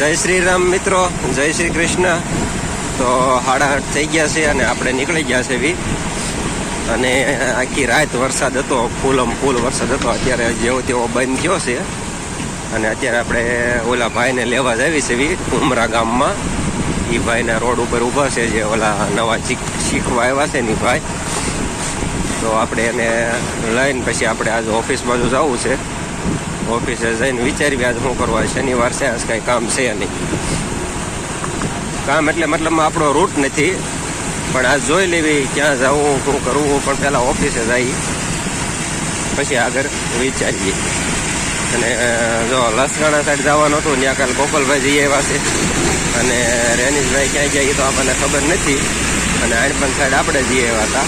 જય શ્રી રામ મિત્રો, જય શ્રી કૃષ્ણ. તો હાડા થઈ ગયા છે અને આપણે નીકળી ગયા છે બી અને આખી રાત વરસાદ હતો, ફૂલમ ફૂલ વરસાદ હતો. અત્યારે જેવો તેવો બંધ થયો છે. અને અત્યારે આપણે ઓલા ભાઈને લેવા જ છે વી ઉમરા ગામમાં. એ ભાઈના રોડ ઉપર ઊભા છે, જે ઓલા નવા શીખ, શીખવા આવ્યા છે ને ભાઈ. તો આપણે એને લઈને પછી આપણે આજે ઓફિસ બાજુ જવું છે. ઓફિસે જઈને વિચારી આજ શું કરવા, શનિવાર છે, આજ કાંઈ કામ છે નહીં. કામ એટલે મતલબમાં આપણો રૂટ નથી, પણ આજ જોઈ લેવી ક્યાં જવું શું કરવું પણ પહેલાં ઓફિસે જઈએ પછી આગળ વિચારીએ. અને જો લસકાણા સાઈડ જવાનું હતું, ત્યાં કાલ ગોપાલભાઈ જઈ આવ્યા છે. અને રેનીશભાઈ ક્યાં જાય એ તો આપણને ખબર નથી. અને આણપણ સાઈડ આપણે જઈ આવ્યા હતા.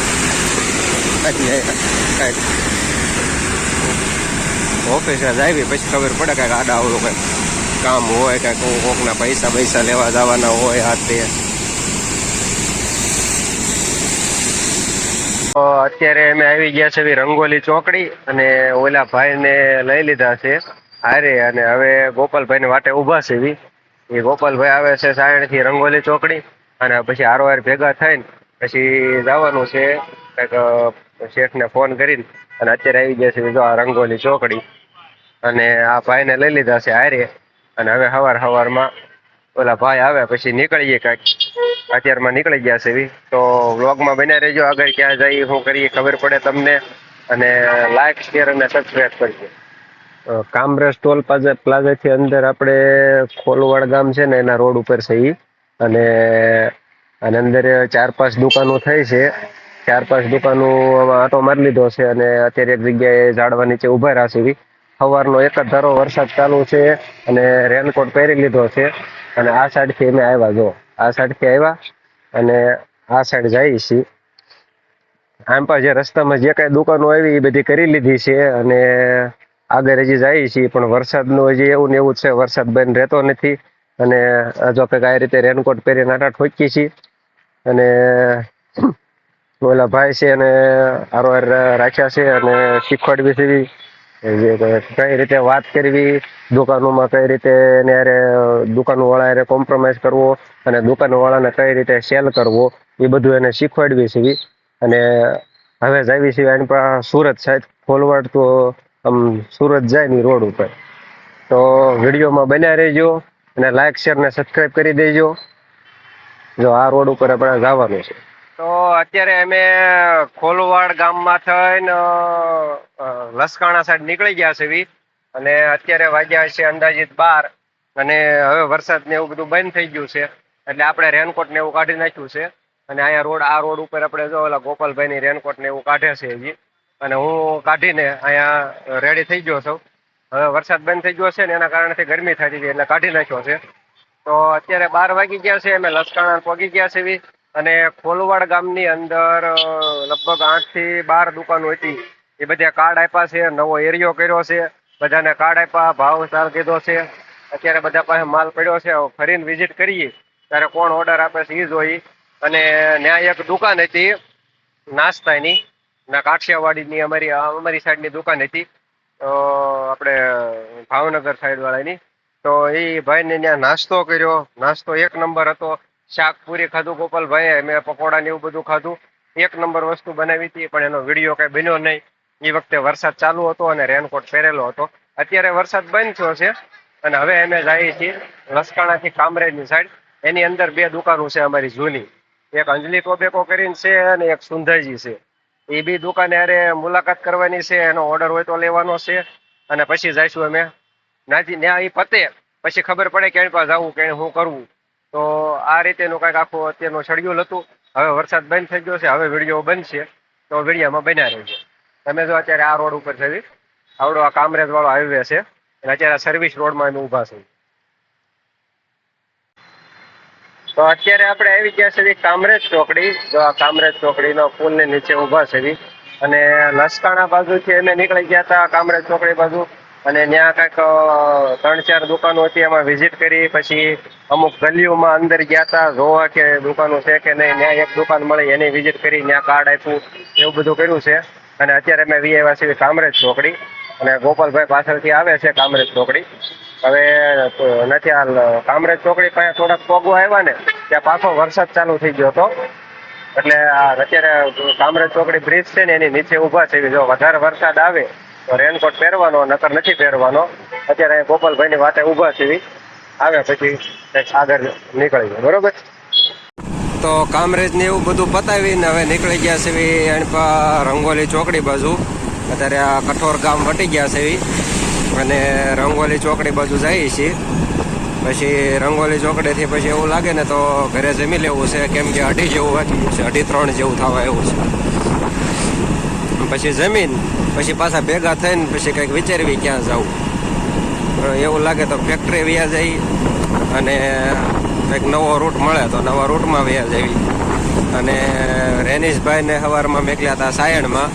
એટલે કાંઈક ઓફિસે જ આવી, પછી ખબર પડે કાંઈક આડા આવડું કંઈક કામ હોય, કાંઈક કોકના પૈસા પૈસા લેવા જવાના હોય આ તે. અત્યારે અમે આવી ગયા છે રંગોલી ચોકડી અને ઓલા ભાઈને લઈ લીધા છે હારે અને હવે ગોપાલભાઈને વાટે ઊભા છે એ ગોપાલભાઈ આવે છે સાયણથી રંગોલી ચોકડી અને પછી હારોહાર ભેગા થઈને પછી જવાનું છે. કંઈક શેઠને ફોન કરીને અને અત્યારે આવી ગયા છે આ રંગોલી ચોકડી. અને આ ભાઈને લઈ લીધા છે હારે. અને હવે સવાર સવારમાં ઓલા ભાઈ આવે પછી નીકળીએ કાંઈક. અત્યારમાં નીકળી ગયા છે એવી તો વ્લોગમાં બન્યા રહેજો. આગળ ક્યાં જઈએ, શું કરીએ, ખબર પડે તમને. અને લાઈક શેર અને સબસ્ક્રાઈબ કરજો. કામરેજ ટોલ પ્લાઝા પ્લાઝાથી અંદર આપણે ખોલવાડ ગામ છે ને, એના રોડ ઉપર છે ઈ. અને અને અંદર ચાર પાંચ દુકાનો થઈ છે. ચાર પાંચ દુકાનો આટો મારી લીધો છે અને અત્યારે એક જગ્યાએ ઝાડવા નીચે ઊભા રહ્યા છે ઈ. સવારનો એક જ ધારો વરસાદ ચાલુ છે અને રેનકોટ પહેરી લીધો છે અને આ સાઈડથી અમે આવ્યા, જો. આ સાઈડથી આવ્યા અને આ સાઈડ જઈએ છીએ. આમ પણ જે રસ્તામાં જે કાંઈ દુકાનો આવી એ બધી કરી લીધી છે અને આગળ હજી જઈએ છીએ, પણ વરસાદનું હજી એવું ને એવું જ છે. વરસાદ બંધ રહેતો નથી અને જો કંઈક આ રીતે રેનકોટ પહેરીને આટા ઠોકીએ છીએ અને ઓલા ભાઈ છે એને હારોહાર રાખ્યા છે અને શીખવાડવી છે કઈ રીતે વાત કરવી, દુકાનોમાં કઈ રીતે એને દુકાનવાળા કોમ્પ્રોમાઇઝ કરવો અને દુકાનવાળાને કઈ રીતે સેલ કરવો, એ બધું એને શીખવાડવી છે અને હવે જાવી છે એની પાસે સુરત સાઈડ ફોલવર્ડ તો આમ સુરત જાય ને રોડ ઉપર. તો વિડીયોમાં બન્યા રહેજો અને લાઇક શેર ને સબસ્ક્રાઈબ કરી દેજો. જો આ રોડ ઉપર આપણે જવાનું છે. તો અત્યારે અમે ખોલવાડ ગામમાં થઈને લસકાણા સાઈડ નીકળી ગયા છે અને અત્યારે વાગ્યા છે અંદાજિત બાર. અને હવે વરસાદ ને એવું બધું બંધ થઈ ગયું છે. એટલે આપણે રેનકોટ ને એવું કાઢી નાખ્યું છે. અને અહીંયા રોડ, આ રોડ ઉપર આપણે જો ઓલા ગોપાલભાઈની રેનકોટ ને એવું કાઢે છે હજી અને હું કાઢીને અહીંયા રેડી થઈ ગયો છું. હવે વરસાદ બંધ થઈ ગયો છે ને એના કારણથી ગરમી થતી હતી એટલે કાઢી નાખ્યો છે. તો અત્યારે બાર વાગી ગયા છે, અમે લસકાણા પહોંચી ગયા છે અને ખોલવાડ ગામની અંદર લગભગ આઠથી બાર દુકાનો હતી. એ બધા કાર્ડ આપ્યા છે, નવો એરિયો કર્યો છે, બધાને કાર્ડ આપ્યા, ભાવ સાર કીધો છે. અત્યારે બધા પાસે માલ પડ્યો છે ફરીને વિઝિટ કરીએ. ત્યારે કોણ ઓર્ડર આપે છે એ જોઈ. અને ત્યાં એક દુકાન હતી, નાસ્તાની, ના કાઠિયાવાડીની અમારી અમારી સાઈડની દુકાન હતી. આપણે ભાવનગર સાઈડ વાળાની. તો એ ભાઈને ત્યાં નાસ્તો કર્યો. નાસ્તો એક નંબર હતો. શાક પૂરી ખાધું, ગોપાલભાઈએ મેં પકોડા ને એવું બધું ખાધું. એક નંબર વસ્તુ બનાવી હતી, પણ એનો વીડિયો કઈ બન્યો નહીં. એ વખતે વરસાદ ચાલુ હતો અને રેનકોટ પહેરેલો હતો. અત્યારે વરસાદ બંધ થયો છે અને હવે અમે જઈએ છીએ લસકાણાથી કામરેજની સાઈડ. એની અંદર બે દુકાનો છે અમારી જૂની. એક અંજલિ ટોબેકો કરીને છે અને એક સુંદરજી છે. એ બી દુકાને અરે મુલાકાત કરવાની છે, એનો ઓર્ડર હોય તો લેવાનો છે અને પછી જઈશું અમે. નાજી ત્યાં એ પતે. પછી ખબર પડે કે એની પાસે જવું કે શું કરવું તો આ રીતેનું કાંઈક આખું અત્યારનું શેડ્યુલ હતું. હવે વરસાદ બંધ થઈ ગયો છે, હવે વીડિયો બંધ છે તો વિડીયામાં બન્યા રહેજો. તમે જો અત્યારે આ રોડ ઉપર જવી આવડો આ કામરેજવાળો હાઈવે છે, અને અત્યારે સર્વિસ રોડમાં અમે ઊભા છીએ તો અત્યારે આપણે આવી ગયા છે કામરેજ ચોકડી. જો આ કામરેજ ચોકડીનો પુલની નીચે ઊભા છે અને લસકાણા બાજુથી અમે નીકળી ગયા હતા, કામરેજ ચોકડી બાજુ. અને ત્યાં કંઈક ત્રણ ચાર દુકાનો હતી એમાં વિઝિટ કરી. પછી અમુક ગલીઓમાં અંદર ગયા હતા જોવા કે દુકાનો છે કે નહીં. ત્યાં એક દુકાન મળી, એની વિઝિટ કરી, ત્યાં કાર્ડ આપ્યું, એવું બધું કર્યું છે. અને અત્યારે મેં વી આવ્યા છીએ કામરેજ ચોકડી. અને ગોપાલભાઈ પાછળથી આવે છે કામરેજ ચોકડી. હવે નથી હાલ, કામરેજ ચોકડી પાસે થોડાક પોગો આવ્યા ને, ત્યાં પાછો વરસાદ ચાલુ થઈ ગયો હતો. એટલે અત્યારે કામરેજ ચોકડી બ્રિજ છે ને, એની નીચે ઊભા છે. જો વધારે વરસાદ આવે રેનકોટ પહેરવાનો, નકર નથી પહેરવાનો. અત્યારે અહીં ગોપાલભાઈની વાતે ઊભા છે આવ્યા પછી આગળ નીકળી ગયા બરોબર? તો કામરેજ ને એવું બધું પતાવીને હવે નીકળી ગયા છે એણપા રંગોલી ચોકડી બાજુ. અત્યારે આ કઠોર ગામ વટી ગયા છે અને રંગોલી ચોકડી બાજુ જઈએ છીએ. પછી રંગોલી ચોકડીથી પછી એવું લાગે ને તો ઘરે જમી લેવું છે. કેમ કે અઢી જેવું વાગી છે. અઢી ત્રણ જેવું થવા એવું છે. પછી જમીન પછી પાછા ભેગા થઈને પછી કંઈક વિચારવી ક્યાં જવું એવું લાગે તો ફેક્ટરી વ્યા જઈ અને કંઈક નવો રૂટ મળે તો નવા રૂટમાં વ્યા જવી અને રેનીશભાઈને સવારમાં મેકલ્યા હતા સાયણમાં.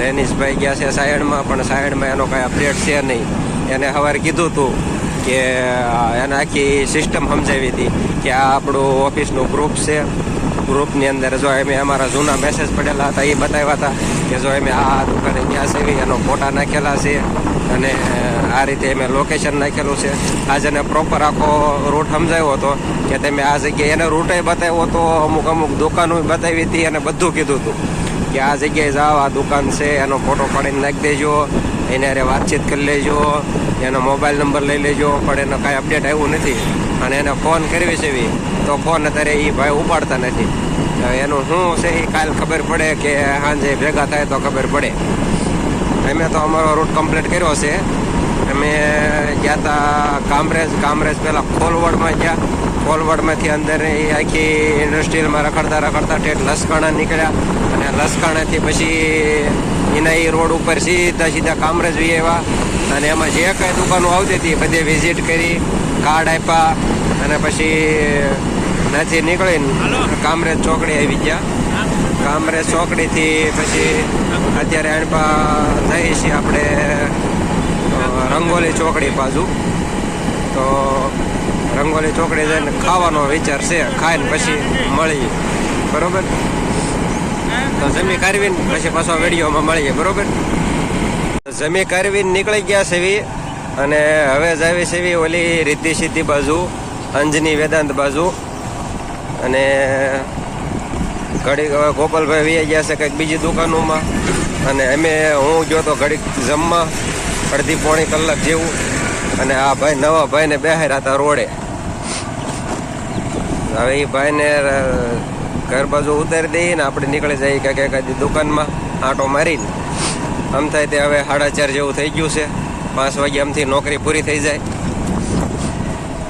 રેનીશભાઈ ગયા છે સાયણમાં, પણ સાયણમાં એનો કાંઈ અપડેટ છે નહીં. એને સવારે કીધું હતું કે એને આખી સિસ્ટમ સમજાવી હતી કે આ આપણું ઓફિસનું ગ્રુપ છે. ગ્રુપની અંદર જો એમ અમારા જૂના મેસેજ પડેલા હતા, એ બતાવ્યા હતા કે જો એમ આ દુકાને ત્યાં સેવી એનો ફોટા નાખેલા છે અને આ રીતે એમે લોકેશન નાખેલું છે. આજે એને પ્રોપર આખો રૂટ સમજાવ્યો હતો કે તમે આ જગ્યાએ એને રૂટે બતાવ્યો હતો અમુક અમુક દુકાનો બતાવી હતી અને બધું કીધું હતું કે આ જગ્યાએ જાઓ, આ દુકાન છે, એનો ફોટો પાડીને નાખી દેજો, એને અરે વાતચીત કરી લેજો એનો મોબાઈલ નંબર લઈ લેજો, પણ એનો કાંઈ અપડેટ આવ્યું નથી. અને એને ફોન કરવી છે તો ફોન અત્યારે એ ભાઈ ઉપાડતા નથી. એનું શું છે એ કાલ ખબર પડે કે સાંજે ભેગા થાય તો ખબર પડે. અમે તો અમારો રૂટ કમ્પ્લીટ કર્યો છે. અમે ગયા હતા કામરેજ કામરેજ પહેલાં ખોલવડમાં ગયા. ખોલવડમાંથી અંદર એ આખી ઇન્ડસ્ટ્રીયલમાં રખડતા રખડતા ઠેઠ લસકાણા નીકળ્યા. અને લસકાણાથી પછી એના એ રોડ ઉપર સીધા સીધા કામરેજ વી આવ્યા. અને એમાં જે કાંઈ દુકાનો આવતી હતી બધે વિઝિટ કરી કાર્ડ આપ્યા અને પછી નથી નીકળીને કામરેજ ચોકડી આવી ગયા. કામરેજ ચોકડીથી પછી અત્યારે અણપા થઈ છીએ આપણે રંગોલી ચોકડી બાજુ તો રંગોલી ચોકડી જઈને ખાવાનો વિચાર છે ખાઈને પછી મળીએ. બરોબર? તો જમી કરવીને પછી પાછો વિડીયોમાં મળીએ. બરોબર? જમી કરવી નીકળી ગયા સેવી અને હવે જ આવી સેવી ઓલી રીતિ સીધી બાજુ, અંજની વેદાંત બાજુ. અને ઘડીક હવે ગોપાલભાઈ વી ગયા છે કંઈક બીજી દુકાનોમાં. અને અમે, હું ગયો તો ઘડીક જમવા, અડધી પોણી કલાક જેવું. અને આ ભાઈ નવા ભાઈને બેહાર્યા હતા રોડે. હવે એ ભાઈને ઘર બાજુ ઉતારી દઈએ ને આપણે નીકળી જઈએ કંઈક એકાદી દુકાનમાં, આંટો મારીને. આમ થાય તે હવે સાડા ચાર જેવું થઈ ગયું છે. પાંચ વાગે આમથી નોકરી પૂરી થઈ જાય.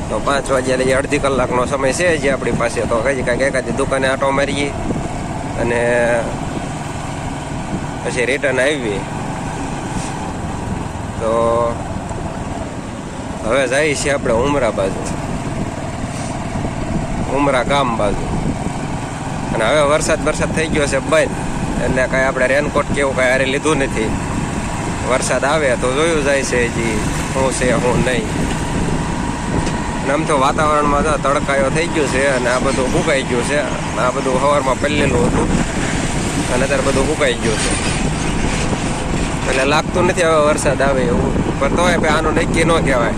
તો પાંચ વાગ્યા લઈએ અડધી કલાકનો સમય છે જે આપણી પાસે. તો કઈ કાંઈક એકાદી દુકાને આટો મારીએ. અને પછી રિટર્ન આવીએ. તો હવે જઈએ છીએ આપણે ઉમરા બાજુ. ઉમરા ગામ બાજુ. અને હવે વરસાદ વરસાદ થઈ ગયો છે બંધ. એટલે કાંઈ આપણે રેનકોટ કે એવું કાંઈ હારે લીધું નથી. વરસાદ આવે તો જોયું જાય છે હજી શું છે શું નહીં. અને આમ તો વાતાવરણમાં તો તડકાયો થઈ ગયો છે અને આ બધું ફૂંકાઈ ગયું છે. આ બધું સવારમાં પલ્લેલું હતું અને અત્યારે બધું ફૂંકાઈ ગયું છે. એટલે લાગતું નથી હવે વરસાદ આવે એવું. પણ તોય આનું નક્કી ન કહેવાય.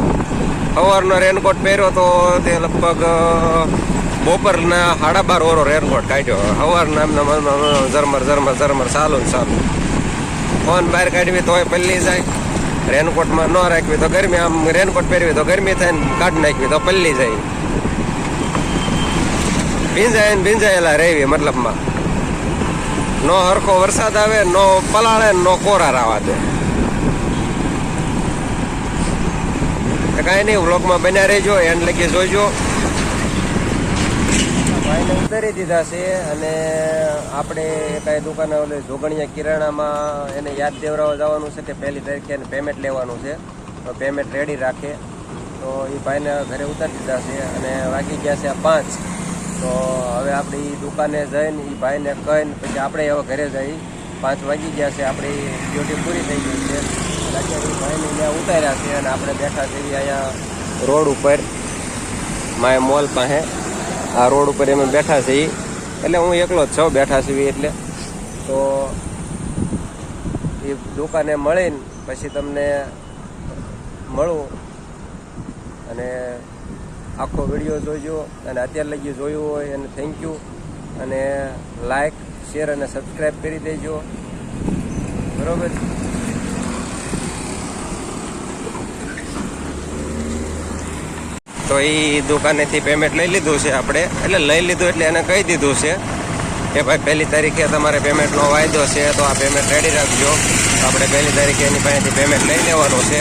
સવારનો રેનકોટ પહેર્યો તો તે લગભગ બપોરના સાડા બાર ઓરો રેનકોટ કાઢ્યો. સવારના ઝરમર ઝરમર ઝરમર ચાલુ ને ચાલુ ફોન બહાર કાઢવી તોય પલ્લી જાય. રેનકોટમાં ન રાખવી તો ગરમી. આમ રેનકોટ પહેરવી તો ગરમી થાય ને કાઢી નાખવી તો પલ્લી જાય. ભીંજાય ને ભીંજાયેલા રહેવી મતલબમાં. નો હરખો વરસાદ આવે, નો પલાળે નો કોરા રાવા દે. કાંઈ નહીં, વ્લોગમાં બન્યા રહેજો, એન્ડ લગી જોઈજો ભાઈને ઉતારી દીધા છે અને આપણે કાંઈ દુકાને ઓલે જોગણિયા કિરાણામાં એને યાદ દેવરાવા જવાનું છે કે પહેલી તારીખે એને પેમેન્ટ લેવાનું છે. તો પેમેન્ટ રેડી રાખે. તો એ ભાઈને ઘરે ઉતારી દીધા છે અને વાગી ગયા છે આ પાંચ. તો હવે આપણે એ દુકાને જઈને એ ભાઈને કહીને પછી આપણે હવે ઘરે જઈ. પાંચ વાગી ગયા છે, આપણી ડ્યુટી પૂરી થઈ ગઈ છે. અત્યારે એ ભાઈને ત્યાં ઉતાર્યા છે અને આપણે બેઠા છીએ અહીંયા રોડ ઉપર, માય મોલ પાસે. આ રોડ ઉપર અમે બેઠા છીએ. એટલે હું એકલો જ છું, બેઠા છીએ એટલે. તો એ દુકાને મળીને પછી તમને મળું. અને આખો વીડિયો જોજો. અને અત્યાર લગી જોયું હોય અને થેન્ક યુ અને લાઇક શેર અને સબસ્ક્રાઈબ કરી દેજો. બરોબર? તો એ દુકાનેથી પેમેન્ટ લઈ લીધું છે આપણે. એટલે લઈ લીધું એટલે એને કહી દીધું છે કે ભાઈ પહેલી તારીખે તમારે પેમેન્ટનો વાયદો છે તો આ પેમેન્ટ રેડી રાખજો. આપણે પહેલી તારીખે એની પાસેથી પેમેન્ટ લઈ લેવાનું છે.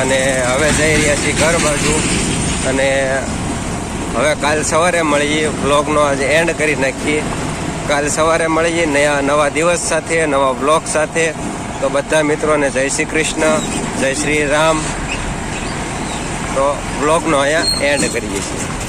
અને હવે જઈ રહ્યા છીએ ઘર બાજુ. અને હવે કાલ સવારે મળીએ બ્લોગનો આજે એન્ડ કરી નાખીએ. કાલ સવારે મળીએ, નયા નવા દિવસ સાથે, નવા બ્લોગ સાથે. તો બધા મિત્રોને જય શ્રી કૃષ્ણ, જય શ્રી રામ. તો બ્લોગનો અહીંયા એન્ડ કરીએ છીએ.